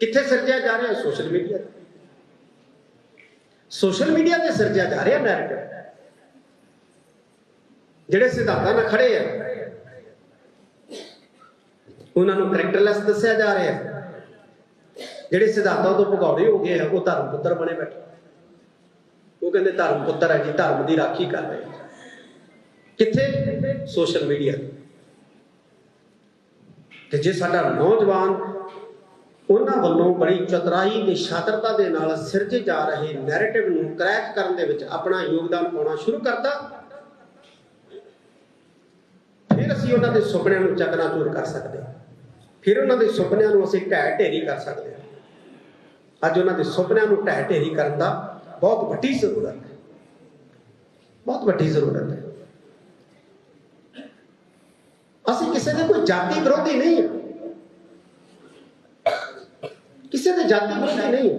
ਕਿੱਥੇ ਸਿਰਜਿਆ ਜਾ ਰਿਹਾ ਸੋਸ਼ਲ ਮੀਡੀਆ ਤੇ। ਸੋਸ਼ਲ ਮੀਡੀਆ ਤੇ ਸਿਰਜਿਆ ਜਾ ਰਿਹਾ ਨੈਰੇਟਿਵ ਜਿਹੜੇ ਸਿਧਾਂਤਾਂ ਨਾਲ ਖੜੇ ਆ। ਉਹਨਾਂ ਨੂੰ ਕਰੈਕਟਰਲੈਸ ਦੱਸਿਆ ਜਾ ਰਿਹਾ ਹੈ। ਜਿਹੜੇ ਸਿਧਾਂਤਾਂ ਤੋਂ ਭਗੌੜੇ ਹੋ ਗਏ ਆ, ਉਹ ਧਰਮ ਪੁੱਤਰ ਬਣੇ ਬੈਠੇ। ਉਹ ਕਹਿੰਦੇ ਧਰਮ ਪੁੱਤਰ ਹੈ ਜੀ, ਧਰਮ ਦੀ ਰਾਖੀ ਕਰ ਰਹੇ ਕਿੱਥੇ? ਸੋਸ਼ਲ ਮੀਡੀਆ ਤੇ ਜੇ ਸਾਡਾ ਨੌਜਵਾਨ ਉਹਨਾਂ ਵੱਲੋਂ ਬੜੀ ਚਤਰਾਈ ਤੇ ਸ਼ਾਤਰਤਾ ਦੇ ਨਾਲ ਸਿਰਜੇ ਜਾ ਰਹੇ ਨੈਰੇਟਿਵ ਨੂੰ ਕਰੈਕ ਕਰਨ ਦੇ ਵਿੱਚ ਆਪਣਾ ਯੋਗਦਾਨ ਪਾਉਣਾ ਸ਼ੁਰੂ ਕਰਤਾ। ਫਿਰ ਅਸੀਂ ਉਹਨਾਂ ਦੇ ਸੁਪਨਿਆਂ ਨੂੰ ਚਕਨਾਚੂਰ ਕਰ ਸਕਦੇ ਫਿਰ ਉਹਨਾਂ ਦੇ ਸੁਪਨਿਆਂ ਨੂੰ ਅਸੀਂ ਢਹਿ ਢੇਰੀ ਕਰ ਸਕਦੇ ਹਾਂ। ਅੱਜ ਉਹਨਾਂ ਦੇ ਸੁਪਨਿਆਂ ਨੂੰ ਢਹਿ ਢੇਰੀ ਕਰਨ ਦਾ ਬਹੁਤ ਵੱਡੀ ਜ਼ਰੂਰਤ ਹੈ। ਬਹੁਤ ਵੱਡੀ ਜ਼ਰੂਰਤ ਹੈ। ਅਸੀਂ ਕਿਸੇ ਦੇ ਕੋਈ ਜਾਤੀ ਵਿਰੋਧੀ ਨਹੀਂ ਹਾਂ। ਕਿਸੇ ਦੇ ਜਾਤੀ ਵਿਰੋਧੀ ਨਹੀਂ ਹਾਂ।